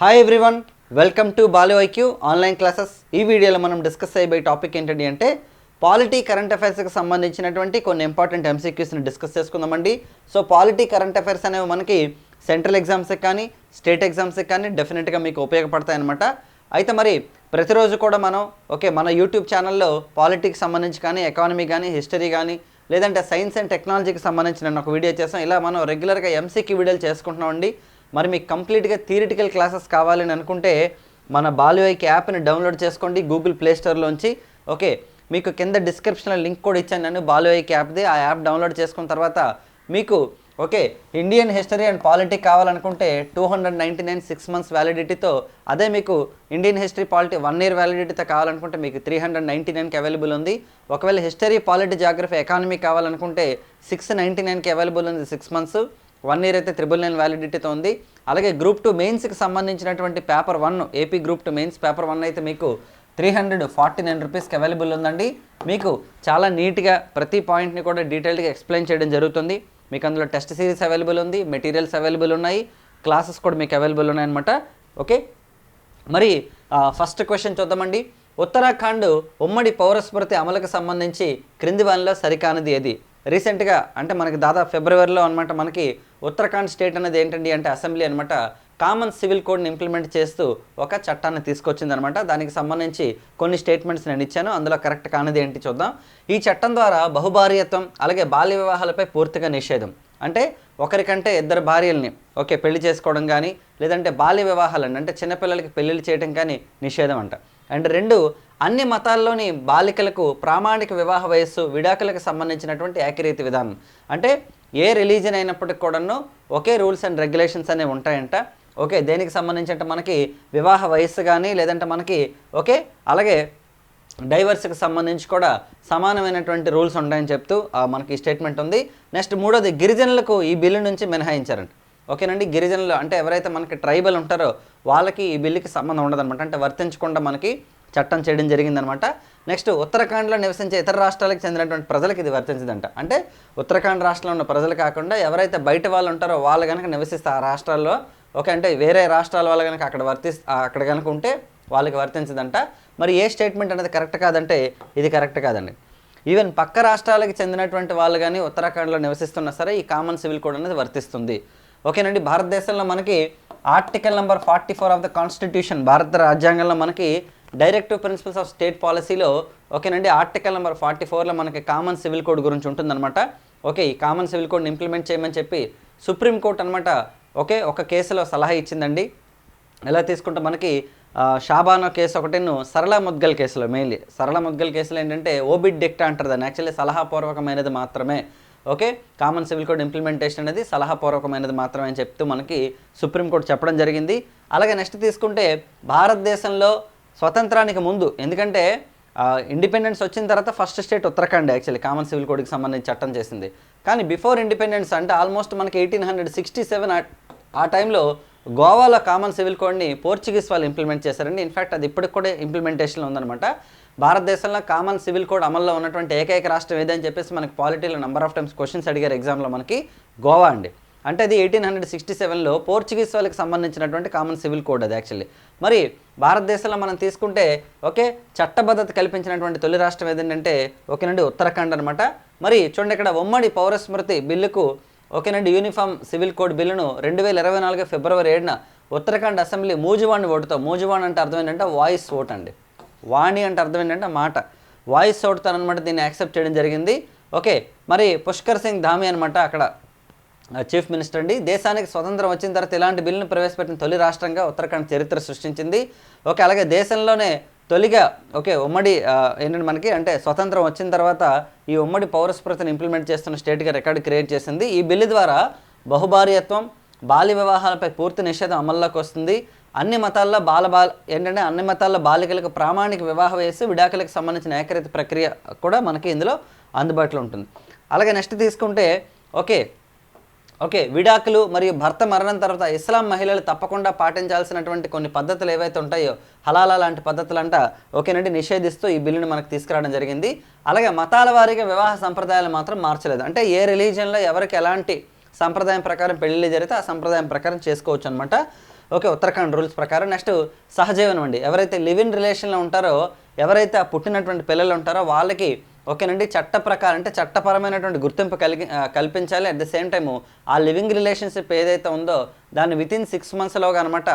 Hi everyone welcome to Balu IQ online classes ఈ వీడియోలో మనం డిస్కస్ అయ్యే టాపిక్ ఏంటండి అంటే పాలిటీ కరెంట్ అఫైర్స్కి సంబంధించినటువంటి కొన్ని ఇంపార్టెంట్ ఎంసీక్యూస్ని డిస్కస్ చేసుకుందామండి. సో పాలిటీ కరెంట్ అఫైర్స్ అనేవి మనకి సెంట్రల్ ఎగ్జామ్స్కి కానీ స్టేట్ ఎగ్జామ్స్కి కానీ డెఫినెట్గా మీకు ఉపయోగపడతాయి అనమాట అయితే మరి ప్రతిరోజు కూడా మనం ఓకే మన యూట్యూబ్ ఛానల్లో పాలిటిక్స్ సంబంధించి కానీ ఎకానమీ కానీ హిస్టరీ కానీ లేదంటే సైన్స్ అండ్ టెక్నాలజీకి సంబంధించిన ఒక వీడియో చేస్తాం ఇలా మనం రెగ్యులర్గా ఎంసీకి వీడియోలు చేసుకుంటున్నామండి. మరి మీకు కంప్లీట్గా థియరిటికల్ క్లాసెస్ కావాలని అనుకుంటే మన బాలువైకి యాప్ని డౌన్లోడ్ చేసుకోండి గూగుల్ ప్లేస్టోర్లోంచి ఓకే మీకు కింద డిస్క్రిప్షన్లో లింక్ కూడా ఇచ్చాను నేను బాలువైకి యాప్ది ఆ యాప్ డౌన్లోడ్ చేసుకున్న తర్వాత మీకు okay Indian history and polity కావాలనుకుంటే two hundred ninety nine six months వ్యాలిడిటీతో అదే మీకు Indian history polity one year వ్యాలిడిటీతో కావాలనుకుంటే మీకు త్రీ హండ్రెడ్ నైంటీ నైన్కి అవైలబుల్ ఉంది. ఒకవేళ హిస్టరీ పాలిటీ జాగ్రఫీ ఎకానమీ కావాలనుకుంటే సిక్స్ నైంటీ నైన్కి అవైలబుల్ ఉంది సిక్స్ మంత్స్ వన్ ఇయర్ అయితే త్రిబుల్ నైన్ వ్యాలిడిటీతో ఉంది. అలాగే గ్రూప్ టూ మెయిన్స్కి సంబంధించినటువంటి paper one AP group two mains paper one అయితే మీకు త్రీ హండ్రెడ్ ఫార్టీ నైన్ రూపీస్కి అవైలబుల్ ఉందండి. మీకు చాలా నీట్గా ప్రతి పాయింట్ని కూడా డీటెయిల్డ్గా ఎక్స్ప్లెయిన్ చేయడం జరుగుతుంది. మీకు అందులో టెస్ట్ సిరీస్ అవైలబుల్ ఉంది మెటీరియల్స్ అవైలబుల్ ఉన్నాయి క్లాసెస్ కూడా మీకు అవైలబుల్ ఉన్నాయన్నమాట. ఓకే? మరి ఫస్ట్ క్వశ్చన్ చూద్దామండి. ఉత్తరాఖండ్ ఉమ్మడి పౌరస్మృతి అమలుకు సంబంధించి క్రింది వానిలో సరికానిది ఏది? రీసెంట్గా అంటే మనకి దాదాపు ఫిబ్రవరిలో అనమాట మనకి ఉత్తరాఖండ్ స్టేట్ అనేది ఏంటండి అంటే అసెంబ్లీ అనమాట కామన్ సివిల్ కోడ్ని ఇంప్లిమెంట్ చేస్తూ ఒక చట్టాన్ని తీసుకొచ్చిందనమాట దానికి సంబంధించి కొన్ని స్టేట్మెంట్స్ నేను ఇచ్చాను. అందులో కరెక్ట్ కానిది ఏంటి చూద్దాం. ఈ చట్టం ద్వారా బహుభార్యత్వం అలాగే బాల్య వివాహాలపై పూర్తిగా నిషేధం. అంటే ఒకరికంటే ఇద్దరు భార్యల్ని ఓకే పెళ్ళి చేసుకోవడం కానీ లేదంటే బాల్య వివాహాలని అంటే చిన్నపిల్లలకి పెళ్ళిళ్ళు చేయడం కానీ నిషేధం అంట. అండ్ రెండు అన్ని మతాల్లోని బాలికలకు ప్రామాణిక వివాహ వయస్సు విడాకులకు సంబంధించినటువంటి ఏకరీతి విధానం. అంటే ఏ రిలీజన్ అయినప్పటికి కూడాను ఒకే రూల్స్ అండ్ రెగ్యులేషన్స్ అనేవి ఉంటాయంట. ఓకే దేనికి సంబంధించి అంటే మనకి వివాహ వయస్సు కానీ లేదంటే మనకి ఓకే అలాగే డైవర్స్కి సంబంధించి కూడా సమానమైనటువంటి రూల్స్ ఉంటాయని చెప్తూ మనకి స్టేట్మెంట్ ఉంది. నెక్స్ట్ మూడోది గిరిజనులకు ఈ బిల్లు నుంచి మినహాయించారంట. ఓకేనండి గిరిజనులు అంటే ఎవరైతే మనకి ట్రైబల్ ఉంటారో వాళ్ళకి ఈ బిల్లుకి సంబంధం ఉండదన్నమాట. అంటే వర్తించకుండా మనకి చట్టం చేయడం జరిగిందనమాట. నెక్స్ట్ ఉత్తరాఖండ్లో నివసించే ఇతర రాష్ట్రాలకు చెందినటువంటి ప్రజలకు ఇది వర్తించదంట. అంటే ఉత్తరాఖండ్ రాష్ట్రంలో ఉన్న ప్రజలు కాకుండా ఎవరైతే బయట వాళ్ళు ఉంటారో వాళ్ళు కనుక నివసిస్తే ఆ రాష్ట్రాల్లో ఓకే అంటే వేరే రాష్ట్రాల వాళ్ళు కనుక అక్కడ వర్తి అక్కడ కనుక ఉంటే వాళ్ళకి వర్తించదంట. మరి ఏ స్టేట్మెంట్ అనేది కరెక్ట్ కాదంటే ఇది కరెక్ట్ కాదండి. ఈవెన్ పక్క రాష్ట్రాలకు చెందినటువంటి వాళ్ళు కానీ ఉత్తరాఖండ్లో నివసిస్తున్నా సరే ఈ కామన్ సివిల్ కోడ్ అనేది వర్తిస్తుంది. ఓకేనండి భారతదేశంలో మనకి article number forty four of the constitution భారత రాజ్యాంగంలో మనకి డైరెక్టివ్ ప్రిన్సిపల్స్ ఆఫ్ స్టేట్ పాలసీలో ఓకేనండి ఆర్టికల్ నెంబర్ ఫార్టీ ఫోర్లో మనకి కామన్ సివిల్ కోడ్ గురించి ఉంటుందన్నమాట. ఓకే ఈ కామన్ సివిల్ కోడ్ని ఇంప్లిమెంట్ చేయమని చెప్పి సుప్రీంకోర్టు అనమాట ఓకే ఒక కేసులో సలహా ఇచ్చిందండి. ఎలా తీసుకుంటే మనకి షాబానో కేసు ఒకటిను సరళ ముద్గల్ కేసులో మెయిన్లీ సరళ ముద్గల్ కేసులో ఏంటంటే ఓబిడ్ డిక్టా అంటారు దాన్ని. యాక్చువల్లీ సలహాపూర్వకమైనది మాత్రమే. Okay common civil code implementation అనేది సలహాపూర్వకమైనది మాత్రమే అని చెప్తూ మనకి సుప్రీంకోర్టు చెప్పడం జరిగింది. అలాగే నెక్స్ట్ తీసుకుంటే భారతదేశంలో స్వతంత్రానికి ముందు. ఎందుకంటే ఇండిపెండెన్స్ వచ్చిన తర్వాత first state Uttarakhand actually common civil కోడ్కి సంబంధించి చట్టం చేసింది. కానీ బిఫోర్ ఇండిపెండెన్స్ అంటే ఆల్మోస్ట్ మనకి ఎయిటీన్ హండ్రెడ్ సిక్స్టీ సెవెన్ ఆ టైంలో గోవాలో కామన్ సివిల్ కోడ్ని పోర్చుగీస్ వాళ్ళు ఇంప్లిమెంట్ చేశారండి. ఇన్ఫ్యాక్ట్ అది ఇప్పటికి కూడా ఇంప్లిమెంటేషన్లో ఉందన్నమాట. భారతదేశంలో కామన్ సివిల్ కోడ్ అమల్లో ఉన్నటువంటి ఏకైక రాష్ట్రం ఏదని చెప్పేసి మనకి పాలిటీలో నెంబర్ ఆఫ్ టైమ్స్ క్వశ్చన్స్ అడిగారు ఎగ్జామ్లో మనకి గోవా అండి. అంటే అది ఎయిటీన్ హండ్రెడ్ సిక్స్టీ సెవెన్లో పోర్చుగీస్ వాళ్ళకి సంబంధించినటువంటి కామన్ సివిల్ కోడ్ అది యాక్చువల్లీ మరి భారతదేశంలో మనం తీసుకుంటే ఓకే చట్టబద్ధత కల్పించినటువంటి తొలి రాష్ట్రం ఏదంటే ఓకేనండి ఉత్తరాఖండ్ అనమాట మరి చూడండి ఇక్కడ ఉమ్మడి పౌరస్మృతి బిల్లుకు ఓకేనండి యూనిఫామ్ సివిల్ కోడ్ బిల్లును రెండు వేల ఇరవై నాలుగు ఫిబ్రవరి ఏడున ఉత్తరాఖండ్ అసెంబ్లీ మూజువాణి ఓటుతో మూజువాణి అంటే అర్థం ఏంటంటే వాయిస్ ఓట్ అండి. వాణి అంటే అర్థం ఏంటంటే మాట. వాయిస్ ఓటుతో అనమాట దీన్ని యాక్సెప్ట్ చేయడం జరిగింది. ఓకే మరి పుష్కర్ సింగ్ ధామి అనమాట అక్కడ చీఫ్ మినిస్టర్ అండి దేశానికి స్వతంత్రం వచ్చిన తర్వాత ఇలాంటి బిల్లును ప్రవేశపెట్టిన తొలి రాష్ట్రంగా ఉత్తరాఖండ్ చరిత్ర సృష్టించింది. ఓకే అలాగే దేశంలోనే తొలిగా ఓకే ఉమ్మడి ఏంటంటే మనకి అంటే స్వతంత్రం వచ్చిన తర్వాత ఈ ఉమ్మడి పౌరస్పృతిని ఇంప్లిమెంట్ చేస్తున్న స్టేట్గా రికార్డు క్రియేట్ చేసింది. ఈ బిల్లు ద్వారా బహుభార్యత్వం బాల్య వివాహాలపై పూర్తి నిషేధం అమల్లోకి వస్తుంది. అన్ని మతాల్లో బాల బాల ఏంటంటే అన్ని మతాల్లో బాలికలకు ప్రామాణిక వివాహ వయస్సు విడాకులకు సంబంధించిన ఏకరీత ప్రక్రియ కూడా మనకి ఇందులో అందుబాటులో ఉంటుంది. అలాగే నెక్స్ట్ తీసుకుంటే ఓకే ఓకే విడాకులు మరియు భర్త మరణం తర్వాత ఇస్లాం మహిళలు తప్పకుండా పాటించాల్సినటువంటి కొన్ని పద్ధతులు ఏవైతే ఉంటాయో హలాలా లాంటి పద్ధతులంట ఓకేనండి నిషేధిస్తూ ఈ బిల్లును మనకు తీసుకురావడం జరిగింది. అలాగే మతాల వారీగా వివాహ సంప్రదాయాలు మాత్రం మార్చలేదు. అంటే ఏ రిలీజియన్లో ఎవరికి ఎలాంటి సంప్రదాయం ప్రకారం పెళ్ళిళ్ళు జరిగితే ఆ సంప్రదాయం ప్రకారం చేసుకోవచ్చు అనమాట ఓకే ఉత్తరాఖండ్ రూల్స్ ప్రకారం. నెక్స్ట్ సహజీవనం అండి. ఎవరైతే లివ్ ఇన్ రిలేషన్లో ఉంటారో ఎవరైతే ఆ పుట్టినటువంటి పిల్లలు ఉంటారో వాళ్ళకి ఓకేనండి చట్ట ప్రకారం అంటే చట్టపరమైనటువంటి గుర్తింపు కలిగి కల్పించాలి. అట్ ద సేమ్ టైము ఆ లివింగ్ రిలేషన్షిప్ ఏదైతే ఉందో దాన్ని విత్ ఇన్ సిక్స్ మంత్స్లోగా అనమాట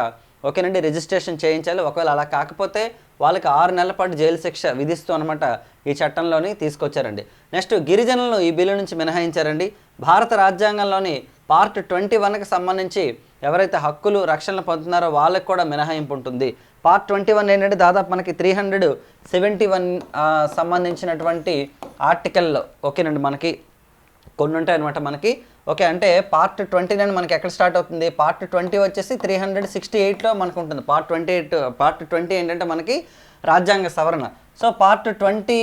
ఓకేనండి రిజిస్ట్రేషన్ చేయించాలి. ఒకవేళ అలా కాకపోతే వాళ్ళకి ఆరు నెలల పాటు జైలు శిక్ష విధిస్తూ అనమాట ఈ చట్టంలోని తీసుకొచ్చారండి. నెక్స్ట్ గిరిజనులను ఈ బిల్లు నుంచి మినహాయించారండి. భారత రాజ్యాంగంలోని పార్ట్ ట్వంటీ వన్కి సంబంధించి ఎవరైతే హక్కులు రక్షణలు పొందుతున్నారో వాళ్ళకి కూడా మినహాయింపు ఉంటుంది. పార్ట్ ట్వంటీ వన్ ఏంటంటే దాదాపు మనకి త్రీ హండ్రెడ్ సెవెంటీ వన్ సంబంధించినటువంటి ఆర్టికల్లో ఓకేనండి మనకి కొన్ని ఉంటాయి అనమాట మనకి. ఓకే అంటే పార్ట్ ట్వంటీ నైన్ మనకి ఎక్కడ స్టార్ట్ అవుతుంది? పార్ట్ ట్వంటీ వచ్చేసి త్రీ హండ్రెడ్ సిక్స్టీ ఎయిట్లో మనకు ఉంటుంది. Part twenty eight part twenty ఏంటంటే మనకి రాజ్యాంగ సవరణ. సో పార్ట్ ట్వంటీ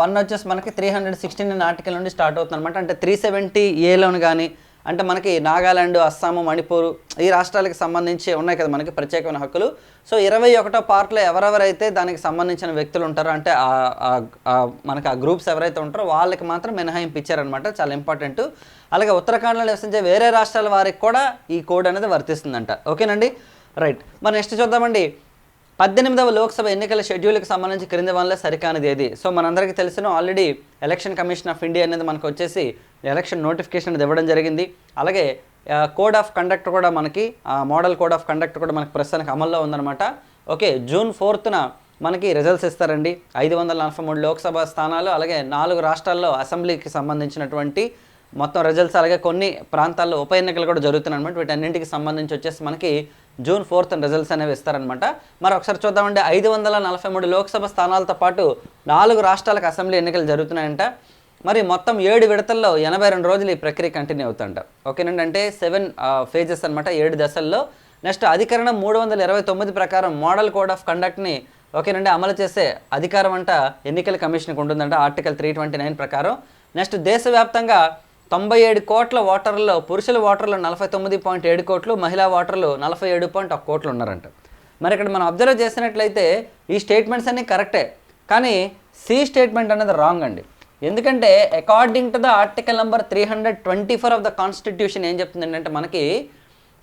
వన్ వచ్చేసి మనకి three hundred sixty nine article నుండి స్టార్ట్ అవుతుంది అనమాట అంటే త్రీ సెవెంటీ ఏలోను కానీ అంటే మనకి నాగాలాండ్ అస్సాము మణిపూర్ ఈ రాష్ట్రాలకు సంబంధించి ఉన్నాయి కదా మనకి ప్రత్యేకమైన హక్కులు. సో ఇరవై ఒకటో పార్ట్లో ఎవరెవరైతే దానికి సంబంధించిన వ్యక్తులు ఉంటారో అంటే ఆ- మనకి ఆ గ్రూప్స్ ఎవరైతే ఉంటారో వాళ్ళకి మాత్రం మినహాయింపు ఇచ్చారనమాట చాలా ఇంపార్టెంట్. అలాగే ఉత్తరాఖండ్లో నివసించే వేరే రాష్ట్రాల వారికి కూడా ఈ కోడ్ అనేది వర్తిస్తుందంట. ఓకేనండి? రైట్. మరి నెక్స్ట్ చూద్దామండి. పద్దెనిమిదవ లోక్సభ ఎన్నికల షెడ్యూల్కి సంబంధించి క్రింది వల్ల సరికానిది ఏది? సో మనందరికీ తెలిసిన already election commission of India అనేది మనకు వచ్చేసి ఎలక్షన్ నోటిఫికేషన్ అనేది ఇవ్వడం జరిగింది. అలాగే కోడ్ ఆఫ్ కండక్ట్ కూడా మనకి మోడల్ కోడ్ ఆఫ్ కండక్ట్ కూడా మనకి ప్రస్తుతానికి అమల్లో ఉందన్నమాట. ఓకే జూన్ ఫోర్త్న మనకి రిజల్ట్స్ ఇస్తారండి. ఐదు వందల నలభై మూడు లోక్సభ స్థానాలు అలాగే నాలుగు రాష్ట్రాల్లో అసెంబ్లీకి సంబంధించినటువంటి మొత్తం రిజల్ట్స్ అలాగే కొన్ని ప్రాంతాల్లో ఉప ఎన్నికలు కూడా జరుగుతున్నాయి అనమాట వీటన్నింటికి సంబంధించి వచ్చేసి మనకి జూన్ ఫోర్త్ రిజల్ట్స్ అనేవి ఇస్తారనమాట మరి ఒకసారి చూద్దామంటే ఐదు వందల నలభై మూడు లోక్సభ స్థానాలతో పాటు నాలుగు రాష్ట్రాలకు అసెంబ్లీ ఎన్నికలు జరుగుతున్నాయంట. మరి మొత్తం ఏడు విడతల్లో ఎనభై రెండు రోజులు ఈ ప్రక్రియ కంటిన్యూ అవుతుంట ఓకేనండి అంటే సెవెన్ ఫేజెస్ అనమాట ఏడు దశల్లో. నెక్స్ట్ అధికరణం మూడు వందల ఇరవై తొమ్మిది ప్రకారం మోడల్ కోడ్ ఆఫ్ కండక్ట్ని ఓకేనండి అమలు చేసే అధికారం అంట ఎన్నికల కమిషన్కి ఉంటుందంట ఆర్టికల్ త్రీ ట్వంటీ నైన్ ప్రకారం. నెక్స్ట్ దేశవ్యాప్తంగా తొంభై ఏడు కోట్ల ఓటర్లలో పురుషుల ఓటర్లు నలభై తొమ్మిది పాయింట్ ఏడు కోట్లు మహిళా ఓటర్లు నలభై ఏడు పాయింట్ ఒక కోట్లు ఉన్నారంట మరి ఇక్కడ మనం అబ్జర్వ్ చేసినట్లయితే ఈ స్టేట్మెంట్స్ అన్నీ కరెక్టే కానీ సి స్టేట్మెంట్ అనేది రాంగ్ అండి. ఎందుకంటే according to the article number three hundred twenty four of the constitution ఏం చెప్తుంది అంటే మనకి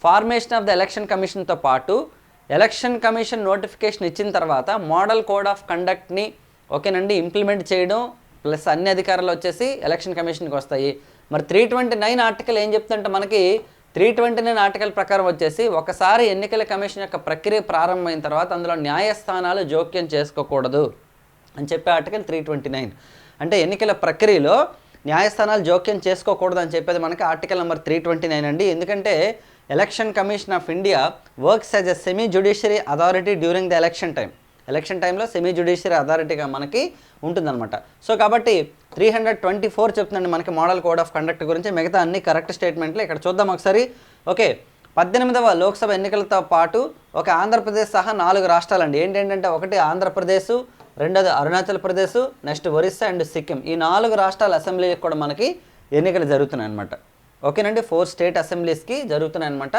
ఫార్మేషన్ ఆఫ్ ద ఎలక్షన్ కమిషన్తో పాటు ఎలక్షన్ కమిషన్ నోటిఫికేషన్ ఇచ్చిన తర్వాత మోడల్ కోడ్ ఆఫ్ కండక్ట్ని ఓకేనండి ఇంప్లిమెంట్ చేయడం ప్లస్ అన్ని అధికారాలు వచ్చేసి ఎలక్షన్ కమిషన్కి వస్తాయి. మరి త్రీ ట్వంటీ నైన్ ఆర్టికల్ ఏం చెప్తుందంటే మనకి త్రీ ట్వంటీ నైన్ ఆర్టికల్ ప్రకారం వచ్చేసి ఒకసారి ఎన్నికల కమిషన్ యొక్క ప్రక్రియ ప్రారంభమైన తర్వాత అందులో న్యాయస్థానాలు జోక్యం చేసుకోకూడదు అని చెప్పే ఆర్టికల్ త్రీ ట్వంటీ నైన్ అంటే ఎన్నికల ప్రక్రియలో న్యాయస్థానాలు జోక్యం చేసుకోకూడదు అని చెప్పేది మనకి article number three twenty nine అండి. ఎందుకంటే election commission of India works as a semi judiciary authority during the election time election టైంలో సెమీ జుడిషియరీ అథారిటీగా మనకి ఉంటుందన్నమాట. సో కాబట్టి త్రీ హండ్రెడ్ ట్వంటీ ఫోర్ చెప్తుందండి మనకి మోడల్ కోడ్ ఆఫ్ కండక్ట్ గురించి. మిగతా అన్ని కరెక్ట్ స్టేట్మెంట్లు ఇక్కడ చూద్దాం ఒకసారి. ఓకే పద్దెనిమిదవ లోక్సభ ఎన్నికలతో పాటు ఒక ఆంధ్రప్రదేశ్ సహా నాలుగు రాష్ట్రాలండి. ఏంటంటే ఒకటి ఆంధ్రప్రదేశ్ రెండోది అరుణాచల్ ప్రదేశ్ నెక్స్ట్ ఒరిస్సా అండ్ సిక్కిం. ఈ నాలుగు రాష్ట్రాల అసెంబ్లీకి కూడా మనకి ఎన్నికలు జరుగుతున్నాయి అనమాట ఓకేనండి ఫోర్ స్టేట్ అసెంబ్లీస్కి జరుగుతున్నాయి అనమాట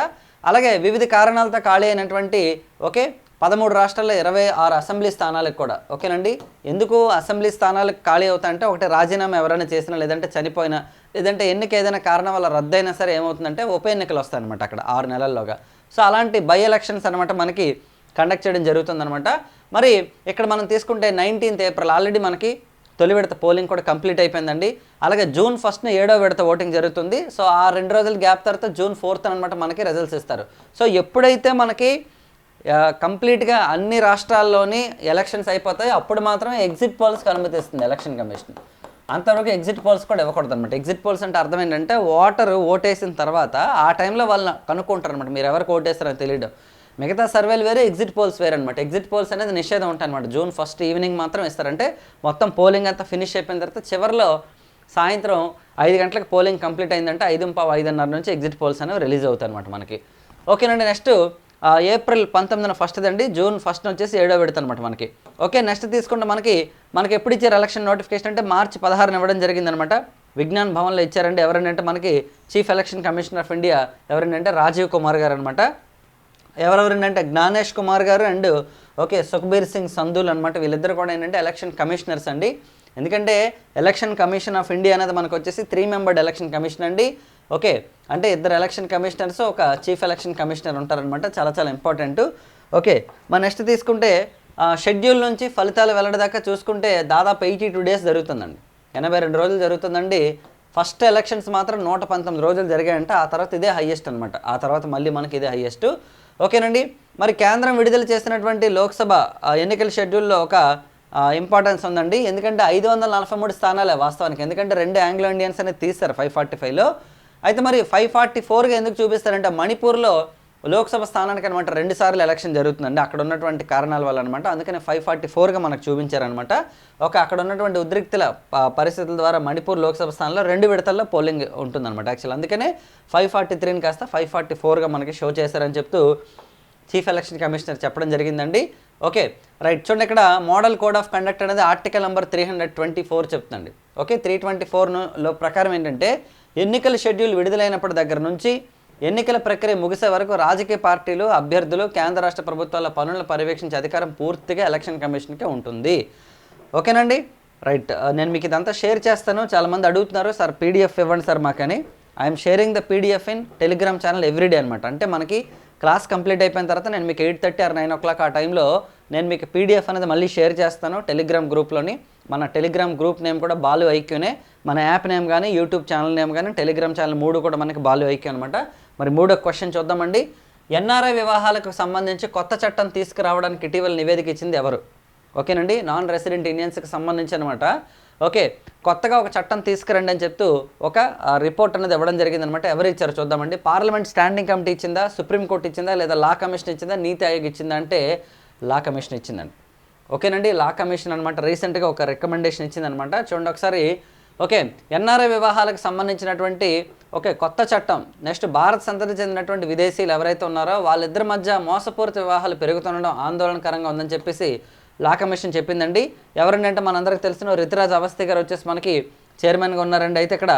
అలాగే వివిధ కారణాలతో ఖాళీ అయినటువంటి ఓకే పదమూడు రాష్ట్రాల్లో ఇరవై ఆరు అసెంబ్లీ స్థానాలకు కూడా ఓకేనండి? ఎందుకు అసెంబ్లీ స్థానాలకు ఖాళీ అవుతాయంటే ఒకటి రాజీనామా ఎవరైనా చేసినా లేదంటే చనిపోయినా లేదంటే ఎన్నిక ఏదైనా కారణం వల్ల రద్దయినా సరే ఏమవుతుందంటే ఉప ఎన్నికలు వస్తాయన్నమాట అక్కడ ఆరు నెలల్లోగా. సో అలాంటి బై ఎలక్షన్స్ అనమాట మనకి కండక్ట్ చేయడం జరుగుతుందనమాట మరి ఇక్కడ మనం తీసుకుంటే నైన్టీన్త్ ఏప్రిల్ ఆల్రెడీ మనకి తొలి విడత పోలింగ్ కూడా కంప్లీట్ అయిపోయిందండి. అలాగే జూన్ ఫస్ట్న ఏడో విడత ఓటింగ్ జరుగుతుంది. సో ఆ రెండు రోజుల గ్యాప్ తర్వాత జూన్ ఫోర్త్ అనమాట మనకి రిజల్ట్స్ ఇస్తారు. సో ఎప్పుడైతే మనకి కంప్లీట్గా అన్ని రాష్ట్రాల్లోని ఎలక్షన్స్ అయిపోతాయి. అప్పుడు మాత్రమే ఎగ్జిట్ పోల్స్కి అనుమతిస్తుంది ఎలక్షన్ కమిషన్. అంతవరకు ఎగ్జిట్ పోల్స్ కూడా ఇవ్వకూడదు అనమాట ఎగ్జిట్ పోల్స్ అంటే అర్థం ఏంటంటే ఓటర్ ఓటేసిన తర్వాత ఆ టైంలో వాళ్ళని కనుక్కుంటారు అనమాట మీరు ఎవరికి ఓటేస్తారని తెలియదు మిగతా సర్వేలు వేరే ఎగ్జిట్ పోల్స్ వేరే అనమాట ఎగ్జిట్ పోల్స్ అనేది నిషేధం ఉంటాయి అనమాట జూన్ ఫస్ట్ ఈవినింగ్ మాత్రం ఇస్తారంటే మొత్తం పోలింగ్ అంతా ఫినిష్ అయిపోయిన తర్వాత చివరిలో సాయంత్రం ఐదు గంటలకు పోలింగ్ కంప్లీట్ అయిందంటే ఐదు పావు ఐదున్నర నుంచి ఎగ్జిట్ పోల్స్ అనేవి రిలీజ్ అవుతాయి అనమాట మనకి. ఓకేనండి నెక్స్ట్ ఏప్రిల్ పంతొమ్మిదిన ఫస్ట్ది అండి జూన్ ఫస్ట్ వచ్చేసి ఏడో విడత అనమాట మనకి. ఓకే నెక్స్ట్ తీసుకుంటే మనకి మనకి ఎప్పుడు ఇచ్చారు ఎలక్షన్ నోటిఫికేషన్ అంటే మార్చి పదహారున ఇవ్వడం జరిగిందనమాట విజ్ఞాన్ భవన్లో ఇచ్చారండి ఎవరంటే మనకి chief election commissioner of India ఎవరంటే రాజీవ్ కుమార్ గారు అనమాట ఎవరెవరంటే జ్ఞానేష్ కుమార్ గారు అండ్ ఓకే సుఖ్బీర్ సింగ్ సంధుల్ అనమాట వీళ్ళిద్దరు కూడా ఏంటంటే ఎలక్షన్ కమిషనర్స్ అండి. ఎందుకంటే ఎలక్షన్ కమిషన్ ఆఫ్ ఇండియా అనేది మనకు వచ్చేసి త్రీ మెంబర్డ్ ఎలక్షన్ కమిషన్ అండి. ఓకే అంటే ఇద్దరు ఎలక్షన్ కమిషనర్స్ ఒక చీఫ్ ఎలక్షన్ కమిషనర్ ఉంటారనమాట చాలా చాలా ఇంపార్టెంట్ ఓకే మన నెక్స్ట్ తీసుకుంటే షెడ్యూల్ నుంచి ఫలితాలు వెళ్ళడదాకా చూసుకుంటే దాదాపు ఎయిటీ టూ డేస్ జరుగుతుందండి. ఎనభై రెండు రోజులు జరుగుతుందండి. ఫస్ట్ ఎలక్షన్స్ మాత్రం నూట పంతొమ్మిది రోజులు జరిగాయంటే. ఆ తర్వాత ఇదే హయ్యెస్ట్ అనమాట ఆ తర్వాత మళ్ళీ మనకి ఇదే హయ్యెస్ట్ ఓకేనండి మరి కేంద్రం విడుదల చేసినటువంటి లోక్సభ ఎన్నికల షెడ్యూల్లో ఒక ఇంపార్టెన్స్ ఉందండి. ఎందుకంటే ఐదు వందల నలభై మూడు స్థానాలే వాస్తవానికి. ఎందుకంటే రెండు ఆంగ్లో ఇండియన్స్ అనేది తీస్తారు ఫైవ్ ఫార్టీ ఫైవ్లో అయితే మరి ఫైవ్ ఫార్టీ ఫోర్గా ఎందుకు చూపిస్తారంటే మణిపూర్లో లోక్సభ స్థానానికి అనమాట రెండు సార్లు ఎలక్షన్ జరుగుతుందండి. అక్కడ ఉన్నటువంటి కారణాల వల్ల అనమాట అందుకని ఫైవ్ ఫార్టీ ఫోర్గా మనకు చూపించారనమాట. ఒక అక్కడ ఉన్నటువంటి ఉద్రిక్తుల పరిస్థితుల ద్వారా మణిపూర్ లోక్సభ స్థానంలో రెండు విడతల్లో పోలింగ్ ఉంటుందన్నమాట యాక్చువల్ అందుకనే ఫైవ్ ఫార్టీ త్రీని కాస్త ఫైవ్ ఫార్టీ ఫోర్గా మనకి షో చేశారని చెప్తూ చీఫ్ ఎలక్షన్ కమిషనర్ చెప్పడం జరిగిందండి. Okay right. చూడండి ఇక్కడ మోడల్ కోడ్ ఆఫ్ కండక్ట్ అనేది article number three hundred twenty four చెప్తుందండి. ఓకే త్రీ ట్వంటీ ఫోర్లో ప్రకారం ఏంటంటే ఎన్నికల షెడ్యూల్ విడుదలైనప్పటి దగ్గర నుంచి ఎన్నికల ప్రక్రియ ముగిసే వరకు రాజకీయ పార్టీలు అభ్యర్థులు కేంద్ర రాష్ట్ర ప్రభుత్వాల పనులను పర్యవేక్షించే అధికారం పూర్తిగా ఎలక్షన్ కమిషన్కే ఉంటుంది. ఓకేనండి? రైట్. నేను మీకు ఇదంతా షేర్ చేస్తాను. చాలామంది అడుగుతున్నారు సార్ పీడిఎఫ్ ఇవ్వండి sir మాకని. I'm sharing the PDF in Telegram channel everyday అనమాట అంటే మనకి క్లాస్ కంప్లీట్ అయిపోయిన తర్వాత నేను మీకు eight thirty or nine o'clock ఆ టైంలో నేను మీకు పీడిఎఫ్ అనేది మళ్ళీ షేర్ చేస్తాను టెలిగ్రామ్ గ్రూప్లోని. మన టెలిగ్రామ్ గ్రూప్ నేమ్ కూడా బాలు ఐక్యూనే. మన యాప్ నేమ్ కానీ యూట్యూబ్ ఛానల్ నేమ్ కానీ టెలిగ్రామ్ ఛానల్ మూడు కూడా మనకి బాలు ఐక్యూ అనమాట మరి మూడో క్వశ్చన్ చూద్దామండి. ఎన్ఆర్ఐ వివాహాలకు సంబంధించి కొత్త చట్టం తీసుకురావడానికి ఇటీవల నివేదిక ఇచ్చింది ఎవరు? ఓకేనండి నాన్ రెసిడెంట్ ఇండియన్స్కి సంబంధించి అనమాట ఓకే కొత్తగా ఒక చట్టం తీసుకురండి అని చెప్తూ ఒక రిపోర్ట్ అనేది ఇవ్వడం జరిగింది అనమాట ఎవరు ఇచ్చారు చూద్దామండి. పార్లమెంట్ స్టాండింగ్ కమిటీ ఇచ్చిందా? సుప్రీంకోర్టు ఇచ్చిందా? లేదా లా కమిషన్ ఇచ్చిందా? నీతి ఆయోగ్ ఇచ్చిందా అంటే లా కమిషన్ ఇచ్చిందండి ఓకేనండి లా కమిషన్ అనమాట. రీసెంట్గా ఒక రికమెండేషన్ ఇచ్చిందనమాట. చూడండి ఒకసారి. ఓకే ఎన్ఆర్ఐ వివాహాలకు సంబంధించినటువంటి ఓకే కొత్త చట్టం. నెక్స్ట్ భారత్ సంతతి చెందినటువంటి విదేశీయులు ఎవరైతే ఉన్నారో వాళ్ళిద్దరి మధ్య మోసపూరిత వివాహాలు పెరుగుతుండడం ఆందోళనకరంగా ఉందని చెప్పేసి లా కమిషన్ చెప్పిందండి. ఎవరండి అంటే తెలిసిన రితిరాజ్ అవస్థి గారు వచ్చేసి మనకి చైర్మన్గా ఉన్నారండి. అయితే ఇక్కడ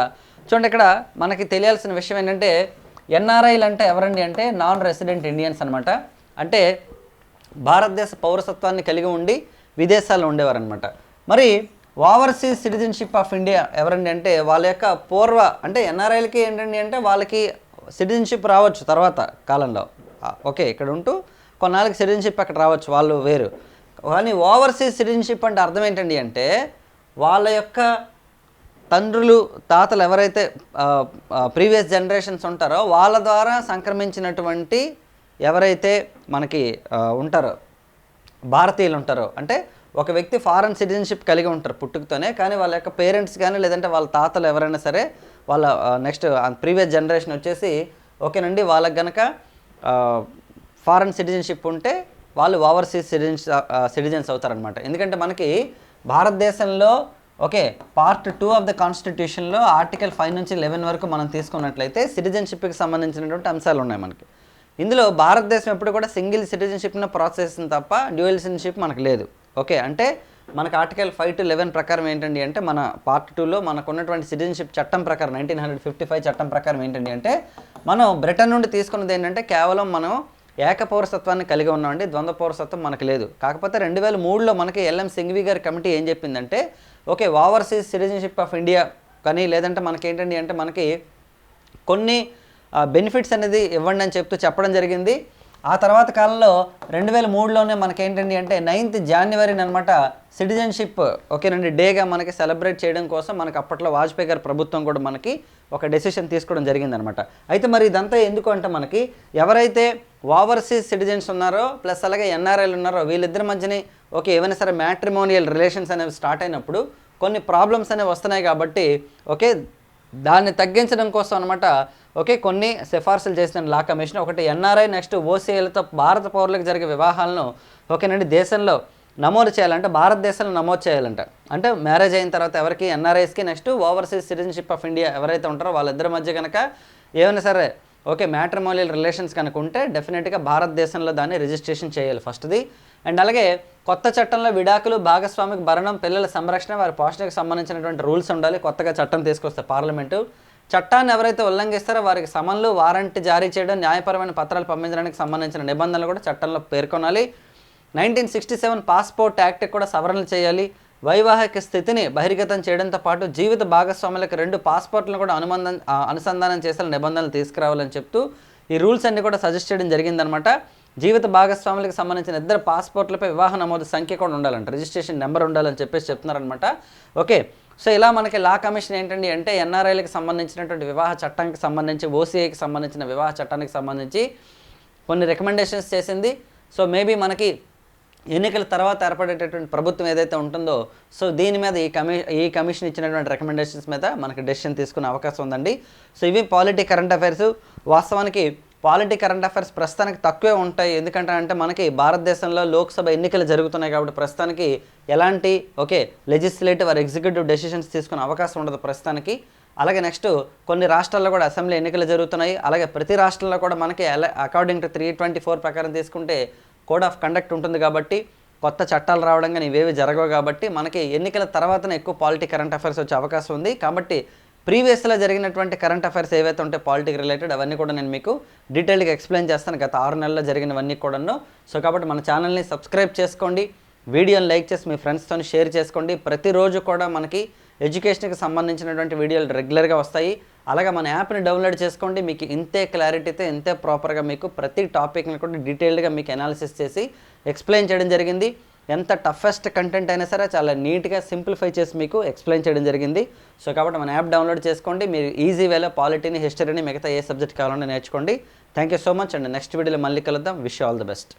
చూడండి ఇక్కడ మనకి తెలియాల్సిన విషయం ఏంటంటే ఎన్ఆర్ఐలు అంటే ఎవరండి అంటే నాన్ రెసిడెంట్ ఇండియన్స్ అనమాట అంటే భారతదేశ పౌరసత్వాన్ని కలిగి ఉండి విదేశాల్లో ఉండేవారనమాట మరి ఓవర్సీస్ సిటిజన్షిప్ ఆఫ్ ఇండియా ఎవరండి అంటే వాళ్ళ యొక్క పూర్వ అంటే ఎన్ఆర్ఐలకి ఏంటండి అంటే వాళ్ళకి సిటిజన్షిప్ రావచ్చు తర్వాత కాలంలో. ఓకే ఇక్కడ ఉంటూ కొన్నాళ్ళకి సిటిజన్షిప్ అక్కడ రావచ్చు. వాళ్ళు వేరు. కానీ ఓవర్సీస్ సిటిజన్షిప్ అంటే అర్థం ఏంటండి అంటే వాళ్ళ యొక్క తండ్రులు తాతలు ఎవరైతే ప్రీవియస్ జనరేషన్స్ ఉంటారో వాళ్ళ ద్వారా సంక్రమించినటువంటి ఎవరైతే మనకి ఉంటారో భారతీయులు ఉంటారో అంటే ఒక వ్యక్తి ఫారెన్ సిటిజన్షిప్ కలిగి ఉంటారు పుట్టుకతోనే కానీ వాళ్ళ యొక్క పేరెంట్స్ కానీ లేదంటే వాళ్ళ తాతలు ఎవరైనా సరే వాళ్ళ నెక్స్ట్ ప్రీవియస్ జనరేషన్ వచ్చేసి ఓకేనండి వాళ్ళకి గనక ఫారెన్ సిటిజన్షిప్ ఉంటే వాళ్ళు ఓవర్సీస్ సిటిజన్స్ సిటిజన్స్ అవుతారనమాట ఎందుకంటే మనకి భారతదేశంలో okay part two of the కాన్స్టిట్యూషన్లో ఆర్టికల్ ఫైవ్ నుంచి లెవెన్ వరకు మనం తీసుకున్నట్లయితే సిటిజన్షిప్కి సంబంధించినటువంటి అంశాలు ఉన్నాయి మనకి. ఇందులో భారతదేశం ఎప్పుడు కూడా సింగిల్ సిటిజన్షిప్ను ప్రాసెస్ తప్ప డ్యూయల్ సిటిజన్షిప్ మనకు లేదు. ఓకే అంటే మనకు ఆర్టికల్ ఫైవ్ టు లెవెన్ ప్రకారం ఏంటండి అంటే మన పార్ట్ టూలో మనకు ఉన్నటువంటి సిటిజన్షిప్ చట్టం ప్రకారం నైన్టీన్ హండ్రెడ్ ఫిఫ్టీ ఫైవ్ చట్టం ప్రకారం ఏంటండి అంటే మనం బ్రిటన్ నుండి తీసుకున్నది ఏంటంటే కేవలం మనం ఏక పౌరసత్వాన్ని కలిగి ఉన్నామండి ద్వంద్వ పౌరసత్వం మనకు లేదు. కాకపోతే రెండు వేల మూడులో మనకి ఎల్ఎం సింఘ్వి గారి కమిటీ ఏం చెప్పిందంటే okay overseas citizenship of India కానీ లేదంటే మనకి ఏంటండి అంటే మనకి కొన్ని బెనిఫిట్స్ అనేది ఇవ్వండి అని చెప్తూ చెప్పడం జరిగింది. ఆ తర్వాత కాలంలో రెండు వేల మూడులోనే మనకేంటండి అంటే నైన్త్ జనవరిని అనమాట సిటిజన్షిప్ ఓకేనండి డేగా మనకి సెలబ్రేట్ చేయడం కోసం మనకి అప్పట్లో వాజ్పేయి గారి ప్రభుత్వం కూడా మనకి ఒక డెసిషన్ తీసుకోవడం జరిగిందనమాట. అయితే మరి ఇదంతా ఎందుకు అంటే మనకి ఎవరైతే ఓవర్సీస్ సిటిజన్స్ ఉన్నారో ప్లస్ అలాగే ఎన్ఆర్ఐలు ఉన్నారో వీళ్ళిద్దరి మధ్యనే ఓకే ఏమైనా సరే మ్యాట్రిమోనియల్ రిలేషన్స్ అనేవి స్టార్ట్ అయినప్పుడు కొన్ని ప్రాబ్లమ్స్ అనేవి వస్తున్నాయి కాబట్టి ఓకే దాన్ని తగ్గించడం కోసం అనమాట ఓకే కొన్ని సిఫార్సులు చేసిన లా కమిషన్. ఒకటి ఎన్ఆర్ఐ నెక్స్ట్ ఓసీఐలతో భారత పౌరులకు జరిగే వివాహాలను ఓకేనండి దేశంలో నమోదు చేయాలంటే భారతదేశంలో నమోదు చేయాలంట. అంటే మ్యారేజ్ అయిన తర్వాత ఎవరికి ఎన్ఆర్ఐస్కి next overseas citizenship of India ఎవరైతే ఉంటారో వాళ్ళిద్దరి మధ్య కనుక ఏమైనా సరే ఓకే మ్యాట్రిమోనియల్ రిలేషన్స్ కనుక ఉంటే డెఫినెట్గా భారతదేశంలో దాన్ని రిజిస్ట్రేషన్ చేయాలి ఫస్ట్ది అండ్ అలాగే కొత్త చట్టంలో విడాకులు భాగస్వామికి భరణం పిల్లల సంరక్షణ వారి పోషణకు సంబంధించినటువంటి రూల్స్ ఉండాలి. కొత్తగా చట్టం తీసుకొస్తే పార్లమెంటు. చట్టాన్ని ఎవరైతే ఉల్లంఘిస్తారో వారికి సమన్లు వారంట్ జారీ చేయడం న్యాయపరమైన పత్రాలు పంపించడానికి సంబంధించిన నిబంధనలు కూడా చట్టంలో పేర్కొనాలి. Nineteen sixty seven passport act కూడా సవరణలు చేయాలి. వైవాహిక స్థితిని బహిర్గతం చేయడంతో పాటు జీవిత భాగస్వాములకు రెండు పాస్పోర్ట్లను కూడా అనుబంధం అనుసంధానం చేసే నిబంధనలు తీసుకురావాలని చెప్తూ ఈ రూల్స్ అన్ని కూడా సజెస్ట్ చేయడం జరిగిందనమాట జీవిత భాగస్వాములకు సంబంధించిన ఇద్దరు పాస్పోర్ట్లపై వివాహ నమోదు సంఖ్య కూడా ఉండాలంట. రిజిస్ట్రేషన్ నెంబర్ ఉండాలని చెప్పేసి చెప్తున్నారనమాట ఓకే. సో ఇలా మనకి లా కమిషన్ ఏంటండి అంటే ఎన్ఆర్ఐలకు సంబంధించినటువంటి వివాహ చట్టానికి సంబంధించి ఓసీఐకి సంబంధించిన వివాహ చట్టానికి సంబంధించి కొన్ని రికమెండేషన్స్ చేసింది. సో మేబీ మనకి ఎన్నికల తర్వాత ఏర్పడేటటువంటి ప్రభుత్వం ఏదైతే ఉంటుందో సో దీని మీద ఈ కమి ఈ కమిషన్ ఇచ్చినటువంటి రికమెండేషన్స్ మీద మనకి డెసిషన్ తీసుకునే అవకాశం ఉందండి. సో ఇవి పాలిటీ కరెంట్ అఫైర్స్ వాస్తవానికి పాలిటీ కరెంట్ అఫైర్స్ ప్రస్తుతానికి తక్కువే ఉంటాయి. ఎందుకంటే అంటే మనకి భారతదేశంలో లోక్సభ ఎన్నికలు జరుగుతున్నాయి కాబట్టి ప్రస్తుతానికి ఎలాంటి okay legislative or executive decisions తీసుకునే అవకాశం ఉండదు ప్రస్తుతానికి. అలాగే నెక్స్ట్ కొన్ని రాష్ట్రాల్లో కూడా అసెంబ్లీ ఎన్నికలు జరుగుతున్నాయి. అలాగే ప్రతి రాష్ట్రంలో కూడా మనకి according to three twenty four ప్రకారం తీసుకుంటే కోడ్ ఆఫ్ కండక్ట్ ఉంటుంది కాబట్టి కొత్త చట్టాలు రావడం కానీ ఇవేవి జరగవు కాబట్టి మనకి ఎన్నికల తర్వాతనే ఎక్కువ పాలిటీ కరెంట్ అఫైర్స్ వచ్చే అవకాశం ఉంది. కాబట్టి ప్రీవియస్లో జరిగినటువంటి కరెంట్ అఫైర్స్ ఏవైతే ఉంటాయి పాలిటిక్ రిలేటెడ్ అవన్నీ కూడా నేను మీకు డీటెయిల్గా ఎక్స్ప్లెయిన్ చేస్తాను. గత ఆరు నెలల్లో జరిగినవన్నీ కూడాను. సో కాబట్టి మన ఛానల్ని సబ్స్క్రైబ్ చేసుకోండి. వీడియోని లైక్ చేసి మీ ఫ్రెండ్స్తో షేర్ చేసుకోండి. ప్రతిరోజు కూడా మనకి ఎడ్యుకేషన్కి సంబంధించినటువంటి వీడియోలు రెగ్యులర్గా వస్తాయి. అలాగే మన యాప్ని డౌన్లోడ్ చేసుకోండి. మీకు ఇంతే క్లారిటీతో ఇంతే ప్రాపర్గా మీకు ప్రతి టాపిక్ని కూడా డీటెయిల్డ్గా మీకు అనాలిసిస్ చేసి ఎక్స్ప్లెయిన్ చేయడం జరిగింది. ఎంత టఫెస్ట్ కంటెంట్ అయినా సరే చాలా నీట్గా సింప్లిఫై చేసి మీకు ఎక్స్ప్లెయిన్ చేయడం జరిగింది. సో కాబట్టి మన యాప్ డౌన్లోడ్ చేసుకోండి. మీరు ఈజీ వేలో పాలిటీని హిస్టరీని మిగతా ఏ సబ్జెక్ట్ కావాలన్నా నేర్చుకోండి. Thank you so much and next వీడియోలో మళ్ళీ కలుద్దాం. Wish all the best